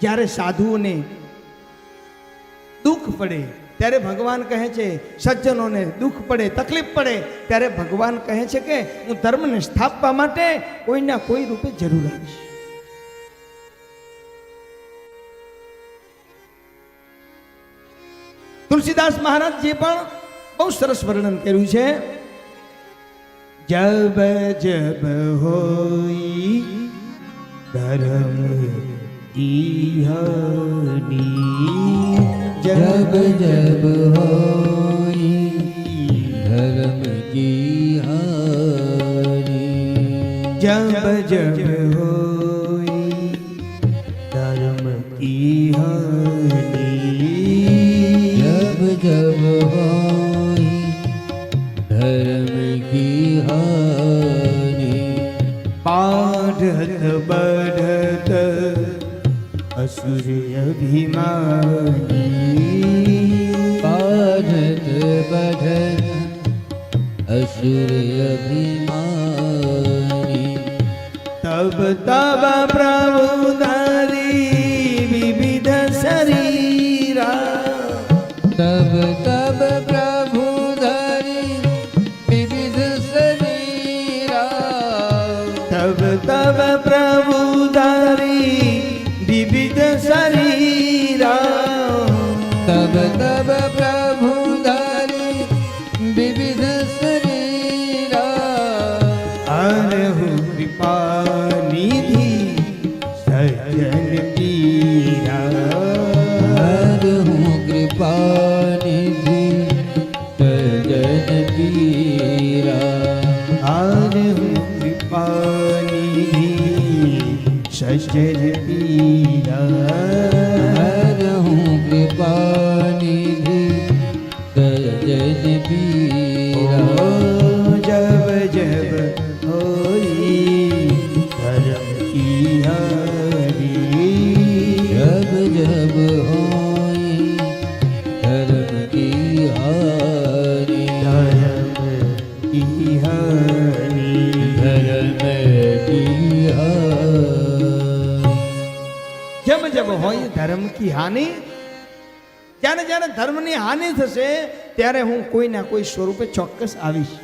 જ્યારે સાધુઓને દુઃખ પડે, ત્યારે ભગવાન કહે છે, સજ્જનોને દુઃખ પડે, તકલીફ પડે, ત્યારે ભગવાન કહે છે કે, હું ધર્મને સ્થાપવા માટે કોઈના કોઈ રૂપે જરૂર આવીશ તુલસીદાસ મહારાજજી પણ બહુ સરસ વર્ણન કર્યું છે. જબ જબ હોય ધર્મ इहनी जब जब हो धर्म की हानि जब जब हो धर्म की हानि जब जब होई धर्म की हानि पाठ बढ़ અસુર અભિમાની બાધત બધ અસુર અભિમાની તબ તબ પ્રભુદારી વિવિધ શરીરા તબ તબ પ્રભુદારી વિવિધ શરીરા તબ તબ तब तब प्रभु धरि विविध शरीरा अरहु कृपा निधि सज्जन पीरा हर हूँ कृपा निधि सजन पीरा अरहु कृपा निधि सज्जन पीरा सजन पीरा जब जब होई धर्म की हारी जब जब होई धर्म की हानि धर्म की हानि धर्म की हानि જેમ જેમ હોય ધર્મ કી હાનિ જ્યારે જ્યારે ધર્મની હાનિ થશે ત્યારે હું કોઈના કોઈ સ્વરૂપે ચોક્કસ આવીશ.